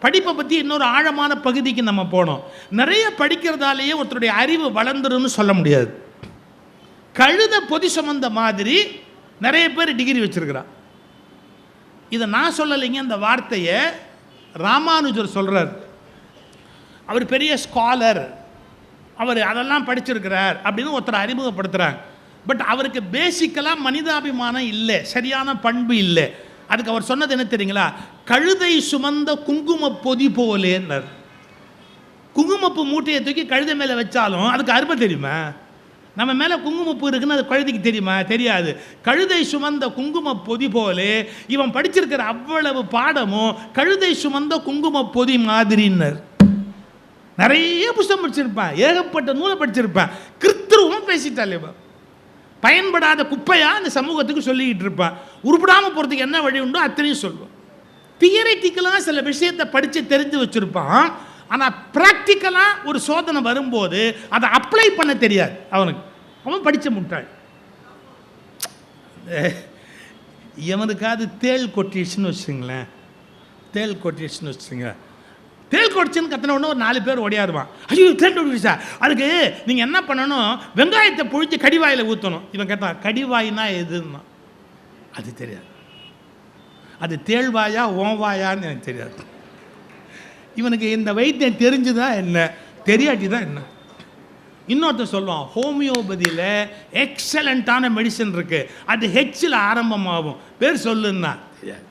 படிப்பை பற்றி இன்னொரு ஆழமான பகுதிக்கு நம்ம போனோம். நிறைய படிக்கிறதாலேயே ஒருத்தருடைய அறிவு வளர்ந்துருன்னு சொல்ல முடியாது. கழுத பொதி சுமந்த மாதிரி நிறைய பேர் டிகிரி வச்சுருக்கிறான். இதை நான் சொல்லலைங்க இந்த வார்த்தையை ராமானுஜர் சொல்கிறார் அவர் பெரிய ஸ்காலர் அவர் அதெல்லாம் படிச்சிருக்கிறார் அப்படின்னு ஒருத்தர் அறிமுகப்படுத்துகிறாங்க பட் அவருக்கு பேசிக்கலாக மனிதாபிமானம் இல்லை சரியான பண்பு இல்லை. அதுக்கு அவர் சொன்னது என்ன தெரியுங்களா? கழுதை சுமந்த குங்கும பொதி போலேன்னர் குங்குமப்பு மூட்டையை தூக்கி கழுதை மேலே வச்சாலும் அதுக்கு அருமை தெரியுமா? நம்ம மேலே குங்குமப்பூ இருக்குன்னு அது கழுதைக்கு தெரியுமா? தெரியாது. கழுதை சுமந்த குங்கும பொதி போலே இவன் படிச்சிருக்கிற அவ்வளவு பாடமும் கழுதை சுமந்த குங்கும பொதி மாதிரின்னர் நிறைய புஸ்தகம் படிச்சிருப்பேன். ஏகப்பட்ட நூலை படிச்சிருப்பேன். கிறித்துருவம் பேசிட்டாலே இவன். பயன்படாத குப்பையாக இந்த சமூகத்துக்கு சொல்லிக்கிட்டு இருப்பான். உருப்படாமல் போகிறதுக்கு என்ன வழி உண்டோ அத்தனையும் சொல்லுவான். தியரிட்டிக்கலாக சில விஷயத்தை படித்து தெரிஞ்சு வச்சுருப்பான். ஆனால் ப்ராக்டிக்கலாக ஒரு சோதனை வரும்போது அதை அப்ளை பண்ண தெரியாது. அவனுக்கு. அவன் படித்த முட்டாள். எவனுக்காவது தேள் கொட்டிடுச்சுன்னு வச்சுங்களேன் தேள் கொட்டிடுச்சுன்னு வச்சுங்க தேல் கொட்டிச்சுன்னு கத்தின உடனே ஒரு நாலு பேர் ஓடியாருவான். ஐயோ தேள் சார். அதுக்கு நீங்கள் என்ன பண்ணணும்? வெங்காயத்தை பொழிச்சு கடிவாயில் ஊற்றணும் இவன் கேட்டான் கடிவாயினா எதுன்னா? அது தெரியாது. அது தேள்வாயா ஓவாயான்னு எனக்கு தெரியாது. இவனுக்கு இந்த வைத்தியம் தெரிஞ்சுதா என்ன? தெரியாட்டி தான் என்ன? இன்னொருத்தர் சொல்லுவான் ஹோமியோபதியில் எக்ஸலண்ட்டான மெடிசன் இருக்குது அது ஹெச்சில் ஆரம்பமாகும். பேர் சொல்லுன்னா தெரியாது.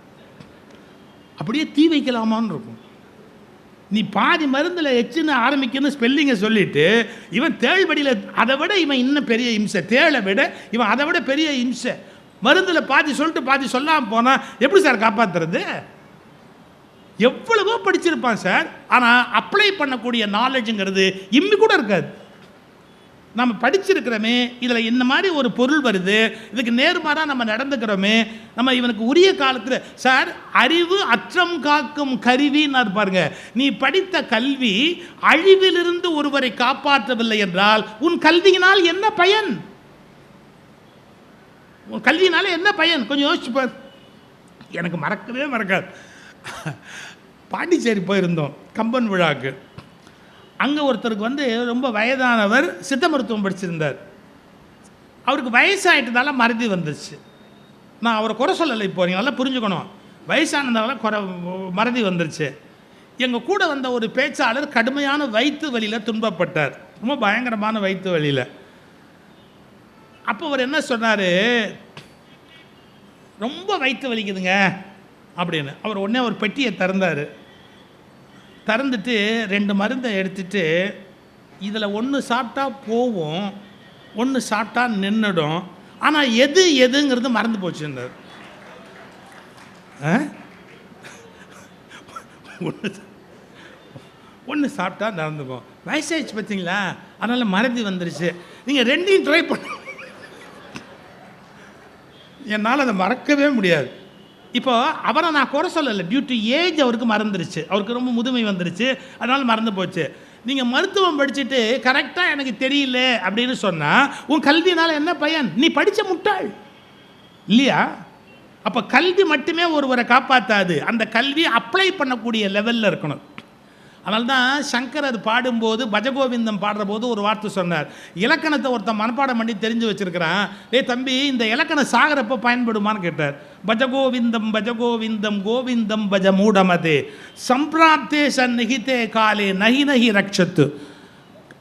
அப்படியே தீ வைக்கலாமான்னு இருக்கும். நீ பாதி மருந்தில் எச்சுன்னு ஆரம்பிக்கணும் ஸ்பெல்லிங்கை சொல்லிட்டு இவன் தேள்படியில் அதை விட இவன் இன்னும் பெரிய இம்சை. தேளை விட இவன் அதை விட பெரிய இம்சை. மருந்தில் பாதி சொல்லிட்டு பாதி சொல்லாமல் போனால் எப்படி சார் காப்பாற்றுறது எவ்வளவோ படிச்சிருப்பான் சார். ஆனால் அப்ளை பண்ணக்கூடிய நாலேஜுங்கிறது இம்மி கூட இருக்காது. நம்ம படிச்சிருக்கிறோமே இதில் இந்த மாதிரி ஒரு பொருள் வருது இதுக்கு நேர்மாறாக நம்ம நடந்துக்கிறோமே நம்ம இவனுக்கு உரிய காலத்தில் சார் அறிவு அற்றம் காக்கும் கருவின்னு பாருங்க நீ படித்த கல்வி அழிவிலிருந்து ஒருவரை காப்பாற்றவில்லை என்றால் உன் கல்வியினால் என்ன பயன்? உன் கல்வியினால என்ன பயன்? கொஞ்சம் யோசிச்சு பார். எனக்கு மறக்கவே மறக்காது. பாண்டிச்சேரி போயிருந்தோம் கம்பன் விழாக்கு. அங்கே ஒருத்தருக்கு வந்து ரொம்ப வயதானவர் சித்த மருத்துவம் படிச்சிருந்தார். அவருக்கு வயசாகிட்டதால மருதி வந்துருச்சு. நான் அவரை குறை சொல்லலை இப்போ நீங்கள் நல்லா புரிஞ்சுக்கணும். வயசானதால குறை மறதி வந்துருச்சு. எங்கள் கூட வந்த ஒரு பேச்சாளர் கடுமையான வயிற்று வலியில் துன்பப்பட்டார். ரொம்ப பயங்கரமான வயிற்று வலியில். அப்போ அவர் என்ன சொன்னார்? ரொம்ப வயிற்று வலிக்குதுங்க அப்படின்னு. அவர் உடனே ஒரு பெட்டியை திறந்தார். திறந்துட்டு ரெண்டு மருந்தை எடுத்துட்டு இதில் ஒன்று சாப்பிட்டா போவோம் ஒன்று சாப்பிட்டா நின்றுடும் ஆனால் எது எதுங்கிறது மறந்து போச்சுன்றார் ஒன்று ஒன்று சாப்பிட்டா நடந்துக்கும் வயசாயிடுச்சு பார்த்தீங்களா? அதனால் மறதி வந்துருச்சு. நீங்கள் ரெண்டையும் ட்ரை பண்ண. என்னால் அதை மறக்கவே முடியாது. இப்போ அவரை நான் குறை சொல்லலை. டியூ டு ஏஜ் அவருக்கு மறந்துருச்சு. அவருக்கு ரொம்ப முதுமை வந்துருச்சு. அதனால் மறந்து போச்சு. நீங்கள் மருத்துவம் படிச்சுட்டு கரெக்டாக எனக்கு தெரியல அப்படின்னு சொன்னால் உன் கல்வியினால் என்ன பயன்? நீ படித்த முட்டாள். இல்லையா? அப்போ கல்வி மட்டுமே ஒருவரை காப்பாற்றாது அந்த கல்வி அப்ளை பண்ணக்கூடிய லெவலில் இருக்கணும். அதனால தான் சங்கர் அது பாடும்போது பஜகோவிந்தம் பாடுற போது ஒரு வார்த்தை சொன்னார். இலக்கணத்தை ஒருத்தன் மனப்பாடம் பண்ணி தெரிஞ்சு வச்சுருக்கிறான். டேய் தம்பி இந்த இலக்கணம் சாகரப்ப பயன்படுமான்னு கேட்டார். பஜகோவிந்தம் பஜகோவிந்தம் கோவிந்தம் பஜ மூடமதே சம்பிராப்தே சந்நிகிதே காலே நகி நகி ரக்ஷத்து.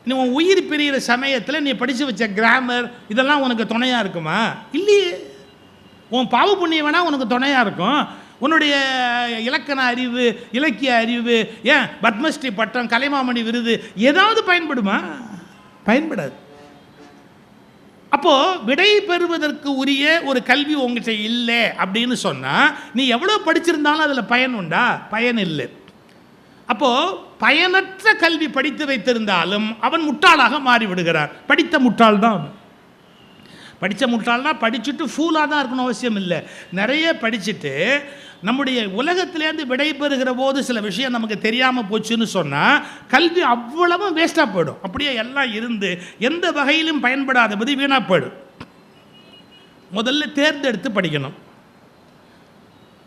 நீ உன் உயிர் பிரிகிற சமயத்தில் நீ படித்து வச்ச கிராமர் இதெல்லாம் உனக்கு துணையாக இருக்குமா? இல்லையே. உன் பாவ புண்ணியம் வேணால் உனக்கு துணையாக இருக்கும். உன்னுடைய இலக்கண அறிவு இலக்கிய அறிவு ஏன் பத்மஸ்ரீ பட்டம் கலைமாமணி விருது ஏதாவது பயன்படுமா? பயன்படாது. அப்போது விடை பெறுவதற்கு உரிய ஒரு கல்வி உங்ககிட்ட இல்லை அப்படின்னு சொன்னால் நீ எவ்வளோ படிச்சிருந்தாலும் அதில் பயன் உண்டா? பயன் இல்லை. அப்போது பயனற்ற கல்வி படித்து வைத்திருந்தாலும் அவன் முட்டாளாக மாறிவிடுகிறான். படித்த முட்டாள் தான் அவன். படித்த முட்டாள்னா படிச்சுட்டு ஃபூலாக தான் இருக்கணும் அவசியம் இல்லை. நிறைய படிச்சுட்டு நம்முடைய உலகத்திலேருந்து விடைபெறுகிற போது சில விஷயம் நமக்கு தெரியாமல் போச்சுன்னு சொன்னால் கல்வி அவ்வளவும் வேஸ்ட்டாக போயிடும். அப்படியே எல்லாம் இருந்து எந்த வகையிலும் பயன்படாதபடி வீணாக போயிடும். முதல்ல தேர்ந்தெடுத்து படிக்கணும்.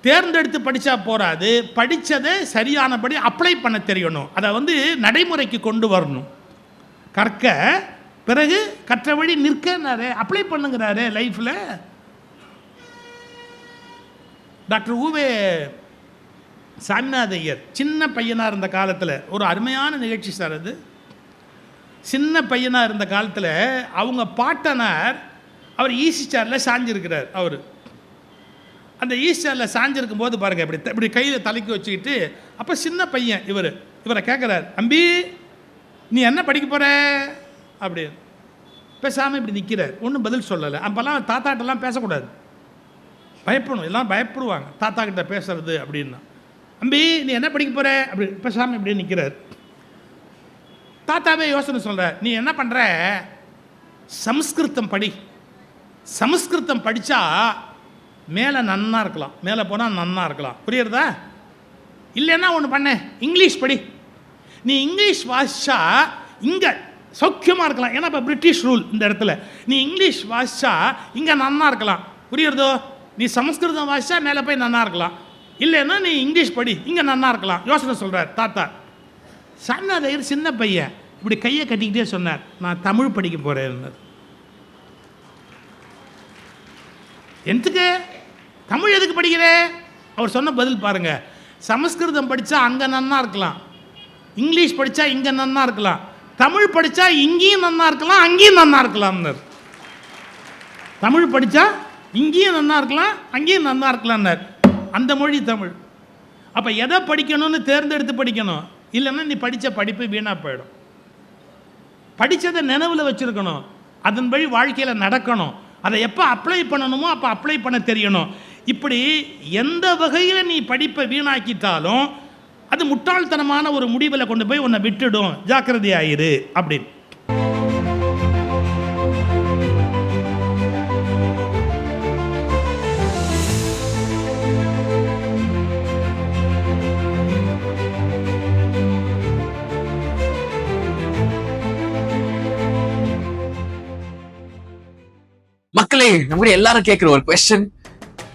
தேர்ந்தெடுத்து படித்தா போராது படித்ததை சரியானபடி அப்ளை பண்ண தெரியணும். அதை வந்து நடைமுறைக்கு கொண்டு வரணும். கற்க பிறகு கற்ற வழி நிற்கிறாரு அப்ளை பண்ணுங்கிறாரு லைஃப்பில் டாக்டர் ஊவே சாமிநாத ஐயர் சின்ன பையனாக இருந்த காலத்தில் ஒரு அருமையான நிகழ்ச்சி சார் அது. சின்ன பையனாக இருந்த காலத்தில் அவங்க பாட்டனார் அவர் ஈசி சேரில் சாஞ்சிருக்கிறார் அவர். அந்த ஈஸ்டரில் சாஞ்சிருக்கும் போது பாருங்கள் இப்படி இப்படி கையில் தலைக்கு வச்சுக்கிட்டு அப்போ சின்ன பையன் இவர் இவரை கேட்குறார் அம்பி நீ என்ன படிக்க போகிற அப்படி பேசாமல் இப்படி நிற்கிறார் ஒன்றும் பதில் சொல்லலை. அப்போல்லாம் தாத்தாட்டெல்லாம் பேசக்கூடாது. பயப்படணும். எல்லாம் பயப்படுவாங்க. தாத்தா கிட்ட பேசுறது அப்படின்னா. அம்பி நீ என்ன படிக்க போகிற அப்படி பேசாமல் இப்படி நிற்கிறார் தாத்தாவே யோசனை சொல்கிறார் நீ என்ன பண்ணுற சம்ஸ்கிருதம் படி. சமஸ்கிருதம் படித்தா மேலே நன்னா இருக்கலாம். மேலே போனால் நன்னா இருக்கலாம். புரியுறதா? இல்லைன்னா ஒன்று பண்ண. இங்கிலீஷ் படி. நீ இங்கிலீஷ் வாசிச்சா இங்கே சௌக்கியமாக இருக்கலாம். ஏன்னா இப்போ பிரிட்டிஷ் ரூல் இந்த இடத்துல. நீ இங்கிலீஷ் வாசிச்சா இங்கே நன்னா இருக்கலாம். புரியுறதோ? நீ சமஸ்கிருதம் வாசிச்சா மேலே போய் நன்னா இருக்கலாம். இல்லைன்னா நீ இங்கிலீஷ் படி இங்கே நன்னா இருக்கலாம். யோசனை சொல்கிறார் தாத்தா. சன்னதையர் சின்ன பையன். இப்படி கையை கட்டிக்கிட்டே சொன்னார். நான் தமிழ் படிக்க போகிறேன் எதுக்கு தமிழ் எதுக்கு படிக்கிறேன் அவர் சொன்ன பதில் பாருங்க. சமஸ்கிருதம் படித்தா அங்கே நன்னா இருக்கலாம். இங்கிலீஷ் படித்தா இங்கே நன்னா இருக்கலாம். தமிழ் படித்தா இங்கேயும் நன்னா இருக்கலாம் அங்கேயும் நன்னா இருக்கலாம்னார். தமிழ் படித்தா இங்கேயும் நன்னா இருக்கலாம் அங்கேயும் நன்னா இருக்கலாம்னார். அந்த மொழி தமிழ். அப்போ எதை படிக்கணும்னு தேர்ந்தெடுத்து படிக்கணும்? இல்லைன்னா நீ படித்த படிப்பு வீணாக போயிடும். படித்ததை நினைவில் வச்சுருக்கணும். அதன்படி வாழ்க்கையில் நடக்கணும். அதை எப்போ அப்ளை பண்ணணுமோ அப்போ அப்ளை பண்ண தெரியணும். இப்படி எந்த வகையில் நீ படிப்பை வீணாக்கிட்டாலும் அது முட்டாள்தனமான ஒரு முடிவில் கொண்டு போய் உன்னை விட்டுடும். ஜாக்கிரதையாயிரு அப்படின்னு. மக்களே நம்ம எல்லாரும் கேட்குற ஒரு கொஸ்டின்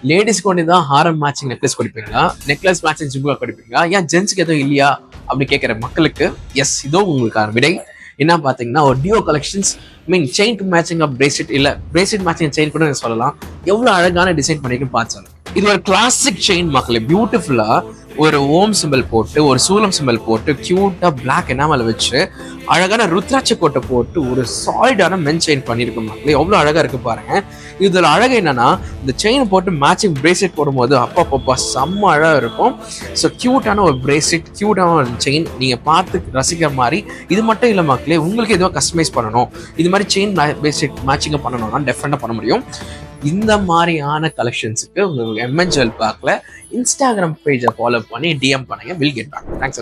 லேடிஸ்க்கு ஒன்று தான் ஹாரம் மேட்சிங் நெக்லஸ் கொடுப்பீங்களா? நெக்லஸ் மேட்சிங் ஜிம்முகா கொடுப்பீங்களா? ஏன் ஜென்ஸுக்கு எதுவும் இல்லையா? அப்படின்னு கேட்குற மக்களுக்கு எஸ் இதோ உங்களுக்கான விடை. என்ன பார்த்தீங்கன்னா ஒரு duo collections mean chain to matching of bracelet இல்லை பிரேஸ்லெட் மேட்சிங் செயின் கூட நீங்க சொல்லலாம். எவ்வளோ அழகான டிசைன் பண்ணிருக்குன்னு பார்த்து இது ஒரு கிளாசிக் செயின் மக்களே பியூட்டிஃபுல்லாக ஒரு ஓம் சிம்பிள் போட்டு ஒரு சூலம் சிம்பிள் போட்டு கியூட்டா பிளாக் எனாமல் வச்சு அழகான ருத்ராட்ச கோட்டை போட்டு ஒரு சாலிடான மென் செயின் பண்ணியிருக்கோம் மக்களே. எவ்வளோ அழகா இருக்கு பாருங்க. இதுல அழகு என்னன்னா இந்த செயின் போட்டு மேட்சிங் பிரேஸ்லெட் போடும்போது அப்பப்பப்பா செம்ம அழகா இருக்கும். ஸோ க்யூட்டான ஒரு பிரேஸ்லெட் க்யூட்டான ஒரு செயின் நீங்க பார்த்து ரசிக்கிற மாதிரி இது மட்டும் இல்லை மக்களே உங்களுக்கு எதுவும் கஸ்டமைஸ் பண்ணணும் இது மாதிரி செயின் பிரேஸ்லெட் மேட்சிங்காக பண்ணணும்னா டெஃபினட்டாக பண்ண முடியும். இந்த மாதிரியான கலெக்ஷன்ஸுக்கு உங்களுக்கு எம்என்ஜுவல் பார்க்கல இன்ஸ்டாகிராம் பேஜை ஃபாலோ பண்ணி டிஎம் பண்ணுங்க. Will get back thanks